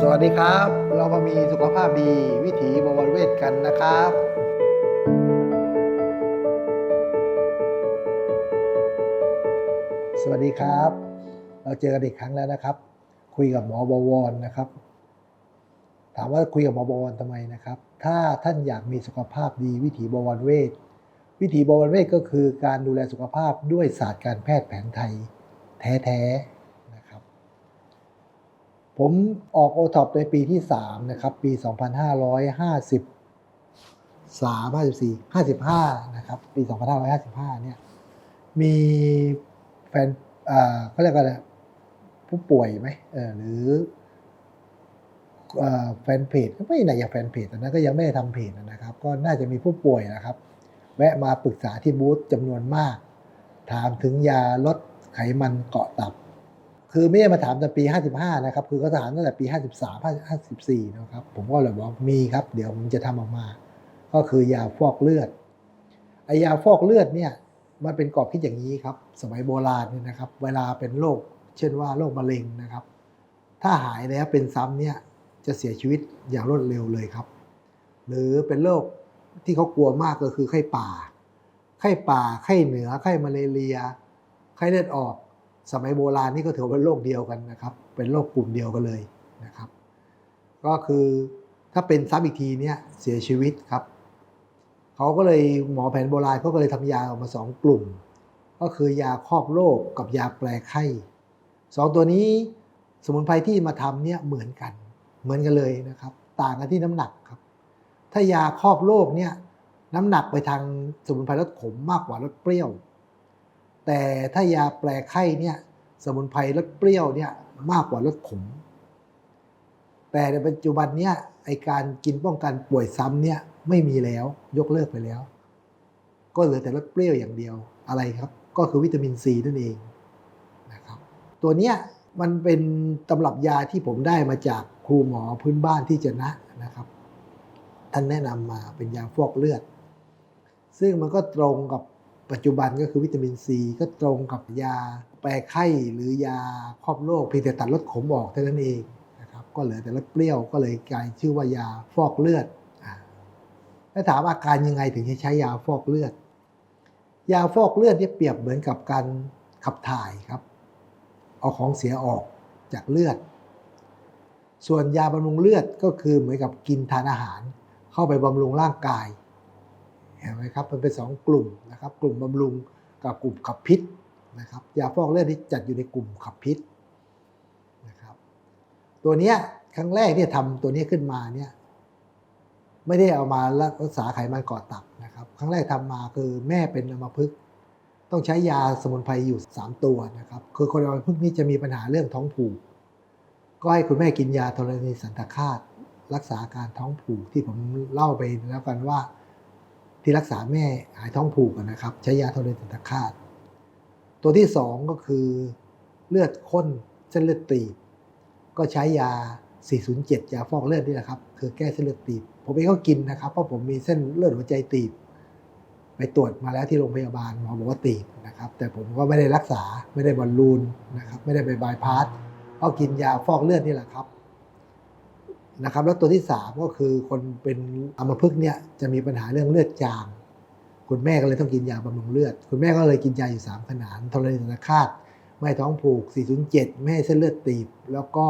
สวัสดีครับ เรามามีสุขภาพดีวิถีบวรเวทกันนะครับสวัสดีครับ เราเจอกันอีกครั้งแล้วนะครับ คุยกับหมอบวรนะครับ ถามว่าคุยกับหมอบวรทำไมนะครับ ถ้าท่านอยากมีสุขภาพดีวิถีบวรเวทวิถีบวรเวทก็คือการดูแลสุขภาพด้วยศาสตร์การแพทย์แผนไทย แท้ๆ ผมออกโอท็อปในปีที่ 3 นะครับ ปี 2550 3 54 55 นะครับ ปี 2555 เนี่ย มีแฟนอ่าเขาเรียกว่าอะไรผู้ป่วยไหมเออหรืออ่าแฟนเพจก็ไม่ไหนอย่างแฟนเพจตอนนั้นก็ยังไม่ได้ทำเพจนะครับ ก็น่าจะมีผู้ป่วยนะครับ แวะมาปรึกษาที่บูธจำนวนมาก ถามถึงยาลดไขมันเกาะตับ คือไม่ได้มาถามแต่ปี 55 นะครับ คือก็ถามตั้งแต่ปี 53 54 นะครับ ผมก็เลยบอกมีครับ เดี๋ยวผมจะทำออกมา ก็คือยาฟอกเลือดไอยาฟอกเลือดเนี่ยมันเป็นกรอบคิดอย่างนี้ครับ สมัยโบราณเนี่ยนะครับ เวลาเป็นโรคเช่นว่าโรคมะเร็งนะครับ ถ้าหายแล้วเป็นซ้ำเนี่ยจะเสียชีวิตอย่างรวดเร็วเลยครับ หรือเป็นโรคที่เขากลัวมากก็คือไข้ป่า ไข้ป่า ไข้เหนือ ไข้มาเลเรีย ไข้เลือดออก สมัยโบราณนี่ก็ถือว่าเป็นโรคเดียวกันนะครับ เป็นโรคกลุ่มเดียวกันเลยนะครับ ก็คือถ้าเป็นซ้ำอีกทีเนี่ยเสียชีวิตครับเขาก็เลยหมอแผนโบราณเขาก็เลยทำยาออกมาสองกลุ่ม ก็คือยาครอบโรคกับยาแปลไข้สองตัวนี้สมุนไพรที่มาทำเนี่ยเหมือนกัน เหมือนกันเลยนะครับ ต่างกันที่น้ำหนักครับ ถ้ายาครอบโรคเนี่ยน้ำหนักไปทางสมุนไพรลดขมมากกว่าลดเปรี้ยว แต่ถ้ายาแปลไข้เนี่ยสมุนไพรลดเปรี้ยวเนี่ยมากกว่าลดขม แต่ในปัจจุบันเนี่ยไอการกินป้องกันป่วยซ้ำเนี่ยไม่มีแล้วยกเลิกไปแล้ว ก็เหลือแต่ลดเปรี้ยวอย่างเดียวอะไรครับ ก็คือวิตามินซีนั่นเองนะครับตัวเนี้ยมันเป็นตำรับยาที่ผมได้มาจากครูหมอพื้นบ้านที่จะนะนะครับท่านแนะนำมาเป็นยาฟอกเลือด ซึ่งมันก็ตรงกับ ปัจจุบันก็คือวิตามินซีก็ตรงกับยาแปรไข้หรือยาครอบโรคเพียงแต่ตัดลดขมออกเท่านั้นเองนะครับก็เหลือแต่ลดเปรี้ยวก็เลยกลายชื่อว่ายาฟอกเลือดอ่าแล้วถามอาการยังไงถึงจะใช้ยาฟอกเลือด ยาฟอกเลือดเนี่ยเปรียบเหมือนกับการขับถ่ายครับ เอาของเสียออกจากเลือด ส่วนยาบำรุงเลือดก็คือเหมือนกับกินทานอาหาร เข้าไปบำรุงร่างกาย เห็นไหมครับมันเป็นสองกลุ่มนะครับกลุ่มบำรุงกับกลุ่มขับพิษนะครับยาฟอกเลือดที่จัดอยู่ในกลุ่มขับพิษนะครับตัวเนี้ยครั้งแรกที่ทำตัวนี้ขึ้นมาเนี่ยไม่ได้เอามารักษาไขมันเกาะตับนะครับครั้งแรกทำมาคือแม่เป็นอัมพฤกษ์ต้องใช้ยาสมุนไพรอยู่ 3 ตัวนะครับคือคนอัมพฤกษ์นี่จะมีปัญหาเรื่องท้องผูก ก็ให้คุณแม่กินยาธรณีสันตคาตรักษาอาการท้องผูกที่ผมเล่าไปแล้วกันว่า ที่รักษาแม่หายท้องผูกนะครับ ใช้ยาธรณีสันตคาตตัวที่สองก็คือเลือดข้นเส้นเลือดตีบ ก็ใช้ยา 407 ยาฟอกเลือดนี่แหละครับ คือแก้เส้นเลือดตีบ ผมเองก็กินนะครับ เพราะผมมีเส้นเลือดหัวใจตีบ ไปตรวจมาแล้วที่โรงพยาบาลหมอบอกว่าตีบนะครับ แต่ผมก็ไม่ได้รักษาไม่ได้บอลลูนนะครับ ไม่ได้ไปบายพาสก็กินยาฟอกเลือดนี่แหละครับ นะครับแล้วตัวที่สามก็คือคนเป็นอัมพฤกษ์เนี่ยจะมีปัญหาเรื่องเลือดจาง คุณแม่ก็เลยต้องกินยาบำรุงเลือด คุณแม่ก็เลยกินยาอยู่ 3 ขนาดทรณีสันตคาตไม่ท้องผูก 407 ไม่ให้เส้นเลือดตีบ แล้วก็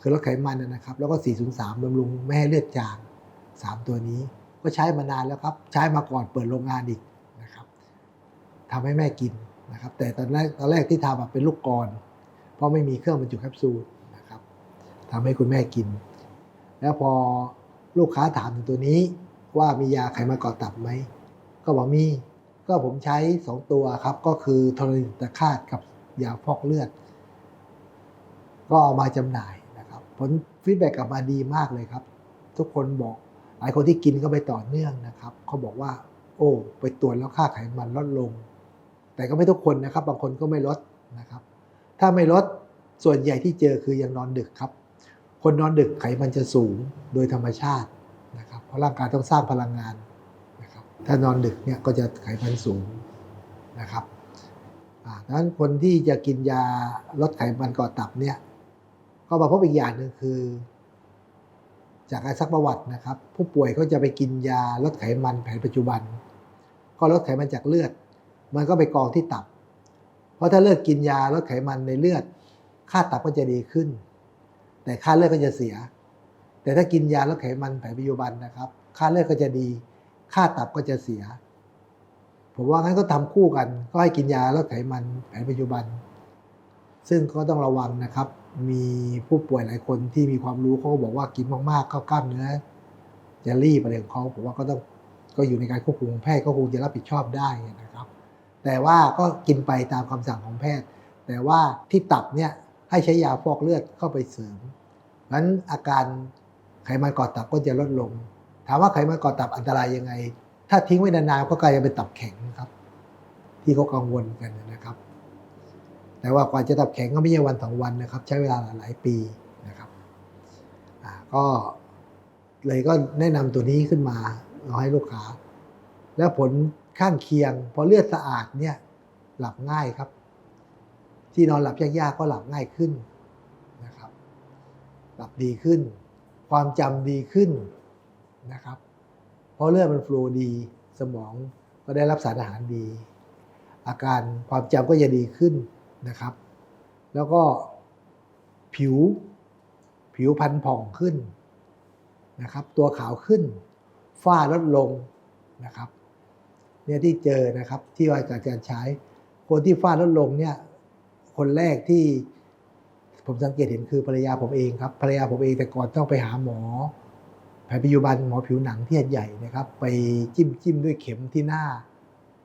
คือลดไขมันนะครับ แล้วก็ 403บำรุงไม่ให้เลือดจาง 3 ตัวนี้ ก็ใช้มานานแล้วครับ ใช้มาก่อนเปิดโรงงานอีกนะครับทำให้แม่กินนะครับ แต่ตอนแรกตอนแรกที่ทำเป็นลูกกร เพราะไม่มีเครื่องบรรจุแคปซูลนะครับทำให้คุณแม่กิน แล้วพอลูกค้าถามถึงตัวนี้ ว่ามียาไขมันกาะตับไหม ก็บอกมี ก็ผมใช้2ตัวครับ ก็คือทรณีตคาตกับยาฟอกเลือด ก็เอามาจำหน่ายนะครับ ผลฟีดแบ็กกลับมาดีมากเลยครับ ทุกคนบอกหลายคนที่กินก็ไปต่อเนื่องนะครับเขาบอกว่า โอ้ ไปตรวจแล้วค่าไขมันลดลง แต่ก็ไม่ทุกคนนะครับ บางคนก็ไม่ลดนะครับ ถ้าไม่ลดส่วนใหญ่ที่เจอคือยังนอนดึกครับ คนนอนดึกไขมันจะสูงโดยธรรมชาตินะครับเพราะร่างกายต้องสร้างพลังงานนะครับถ้านอนดึกเนี่ยก็จะไขมันสูงนะครับดังนั้นคนที่จะกินยาลดไขมันก่อตับเนี่ยก็มาพบอีกอย่างหนึ่งคือ จากการซักประวัตินะครับ ผู้ป่วยก็จะไปกินยาลดไขมันแผนปัจจุบัน ก็ลดไขมันจากเลือด มันก็ไปกองที่ตับ เพราะถ้าเลือดกินยาลดไขมันในเลือด ค่าตับก็จะดีขึ้น แต่ค่าเลือดก็จะเสีย แต่ถ้ากินยาลดไขมันแผนปัจจุบันนะครับ ค่าเลือดก็จะดี ค่าตับก็จะเสีย ผมว่างั้นก็ทำคู่กัน ก็ให้กินยาลดไขมันแผนปัจจุบัน ซึ่งก็ต้องระวังนะครับ มีผู้ป่วยหลายคนที่มีความรู้เขาก็บอกว่ากินมากๆเข้ากล้ามเนื้อจะรีบอะไรของเขาผมว่าก็ต้องก็อยู่ในการควบคุมแพทย์ก็คงจะรับผิดชอบได้นะครับ แต่ว่าก็กินไปตามคำสั่งของแพทย์ แต่ว่าที่ตับเนี่ย ให้ใช้ยาฟอกเลือดเข้าไปเสริมนั้นอาการไขมันก่อตับก็จะลดลง ถามว่าไขมันก่อตับอันตรายยังไง ถ้าทิ้งไว้นานๆก็กลายเป็นตับแข็งครับ ที่เขากังวลกันนะครับ แต่ว่ากว่าจะตับแข็งก็ไม่ใช่วันสองวันนะครับ ใช้เวลาหลายปีนะครับก็เลยก็แนะนำตัวนี้ขึ้นมาเราให้ลูกค้า แล้วผลข้างเคียง พอเลือดสะอาดเนี่ยหลับง่ายครับ ที่นอนหลับยากๆก็หลับง่ายขึ้นนะครับ หลับดีขึ้น ความจำดีขึ้นนะครับ เพราะเลือดมันฟลูดีสมองก็ได้รับสารอาหารดี อาการความจำก็จะดีขึ้นนะครับ แล้วก็ผิวผิวพันผ่องขึ้นนะครับ ตัวขาวขึ้น ฝ้าลดลงนะครับเนี่ยที่เจอนะครับที่ว่าจากการย์ใช้คนที่ฝ้าลดลงเนี่ย คนแรกที่ผมสังเกตเห็นคือภรรยาผมเองครับภรรยาผมเองแต่ก่อนต้องไปหาหมอแผนปัจจุบันหมอผิวหนังที่ใหญ่นะครับ ไปจิ้มจิ้มด้วยเข็มที่หน้า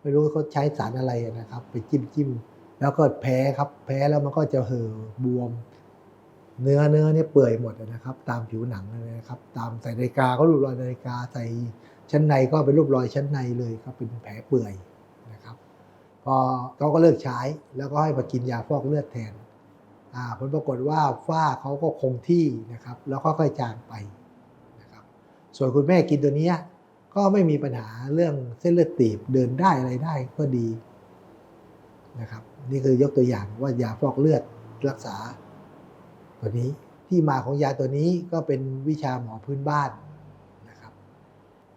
ไม่รู้เขาใช้สารอะไรนะครับ ไปจิ้มจิ้มแล้วก็แพ้ครับแพ้แล้วมันก็จะเห่อบวม เนื้อเนื้อเนี่ยเปื่อยหมดนะครับ ตามผิวหนังเลยนะครับตามใส่นาฬิกาก็รูปรอยนาฬิกาใส่ชั้นในก็เป็นรูปรอยชั้นในเลยครับเป็นแผลเปื่อย พอเขาก็เลิกใช้แล้วก็ให้มากินยาฟอกเลือดแทนอ่าผลปรากฏว่าฝ้าเขาก็คงที่นะครับ แล้วก็ค่อยๆจางไปนะครับ ส่วนคุณแม่กินตัวนี้ก็ไม่มีปัญหาเรื่องเส้นเลือดตีบเดินได้อะไรได้ก็ดีนะครับ นี่คือยกตัวอย่างว่ายาฟอกเลือดรักษาตัวนี้ที่มาของยาตัวนี้ก็เป็นวิชาหมอพื้นบ้าน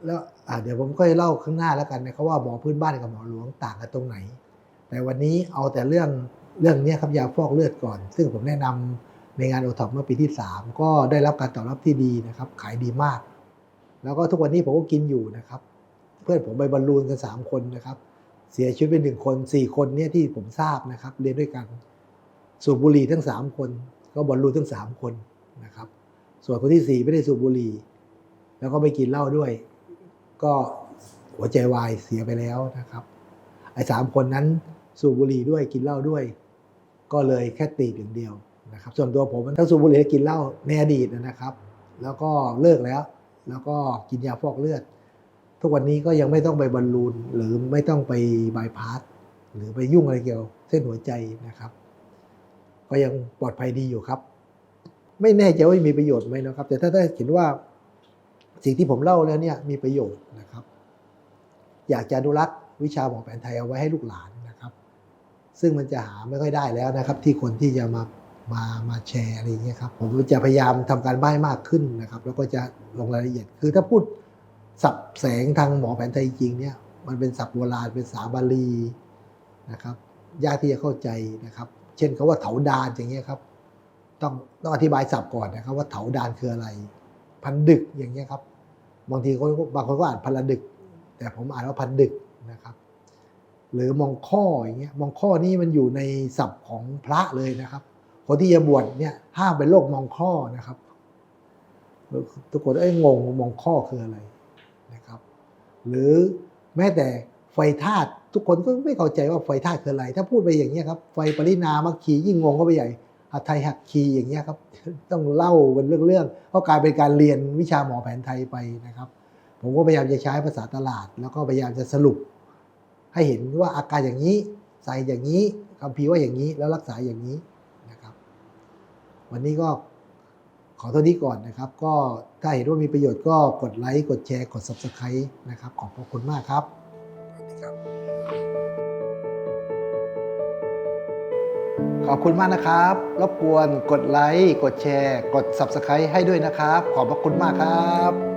แล้วเดี๋ยวผมก็จะเล่าข้างหน้าแล้วกันนะครับว่าหมอพื้นบ้านกับหมอหลวงต่างกันตรงไหน แต่วันนี้เอาแต่เรื่องเรื่องนี้ครับยาฟอกเลือดก่อน ซึ่งผมแนะนำในงานโอท็อปเมื่อปีที่ 3 ก็ได้รับการตอบรับที่ดีนะครับ ขายดีมาก แล้วก็ทุกวันนี้ผมก็กินอยู่นะครับ เพื่อนผมไปบอลลูนกัน 3 คนนะครับ เสียชีวิตเป็นหนึ่งคน 4 คนเนี่ยที่ผมทราบนะครับเรียนด้วยกันสูบบุหรี่ทั้ง 3 คน ก็บอลลูนทั้ง 3 คนนะครับ ส่วนคนที่ 4 ไม่ได้สูบบุหรี่แล้วก็ไม่กินเหล้าด้วย ก็หัวใจวายเสียไปแล้วนะครับไอ้สามคนนั้นสูบบุหรี่ด้วยกินเหล้าด้วย ก็เลยแค่ตีบอย่างเดียวนะครับ ส่วนตัวผมทั้งสูบบุหรี่และกินเหล้าในอดีตนะครับ แล้วก็เลิกแล้ว แล้วก็กินยาฟอกเลือด ทุกวันนี้ก็ยังไม่ต้องไปบอลลูนหรือไม่ต้องไปบายพาสหรือไปยุ่งอะไรเกี่ยวเส้นหัวใจนะครับ ก็ยังปลอดภัยดีอยู่ครับ ไม่แน่ใจว่ามีประโยชน์ไหมนะครับ แต่ถ้าได้เห็นว่า สิ่งที่ผมเล่าแล้วเนี่ยมีประโยชน์นะครับ อยากจะอนุรักษ์วิชาหมอแผนไทยเอาไว้ให้ลูกหลานนะครับ ซึ่งมันจะหาไม่ค่อยได้แล้วนะครับ ที่คนที่จะมามามาแชร์อะไรอย่างเงี้ยครับผมจะพยายามทำการบ้านมากขึ้นนะครับ แล้วก็จะลงรายละเอียด คือถ้าพูดสับแสงทางหมอแผนไทยจริงเนี่ยมันเป็นศัพท์โบราณเป็นภาษาบาลีนะครับยากที่จะเข้าใจนะครับ เช่นคาว่าเถาดานอย่างเงี้ยครับ ต้องต้องอธิบายศัพท์ก่อนนะครับว่าเถาดานคืออะไร พันดึกอย่างเงี้ยครับ บางทีคนบางคนก็อ่านพันละดึก แต่ผมอ่านว่าพันดึกนะครับ หรือมองข้ออย่างเงี้ยมองข้อนี่มันอยู่ในศัพท์ของพระเลยนะครับ คนที่จะบวชเนี่ยห้ามเป็นโรคมองข้อนะครับ ทุกคนเอ้ยงงมองข้อคืออะไรนะครับ หรือแม้แต่ไฟธาตุทุกคนก็ไม่เข้าใจว่าไฟธาตุคืออะไร ถ้าพูดไปอย่างนี้ยครับ ไฟปรินามัคคียิ่งงงก็ไปใหญ่ หัตไทยหักคีอย่างเงี้ยครับต้องเล่าเป็นเรื่องๆก็กลายเป็นการเรียนวิชาหมอแผนไทยไปนะครับ ผมก็พยายามจะใช้ภาษาตลาด แล้วก็พยายามจะสรุป ให้เห็นว่าอาการอย่างนี้ใส่อย่างนี้คำพีว่าอย่างนี้แล้วรักษาอย่างนี้นะครับ วันนี้ก็ขอเท่านี้ก่อนนะครับ ก็ถ้าเห็นว่ามีประโยชน์ก็กดไลค์กดแชร์กด Subscribe นะครับ ขอบพระคุณมากครับสวัสดีครับ ขอบคุณมากนะครับ รบกวนกดไลค์ กดแชร์ กด Subscribe ให้ด้วยนะครับ ขอบพระคุณมากครับ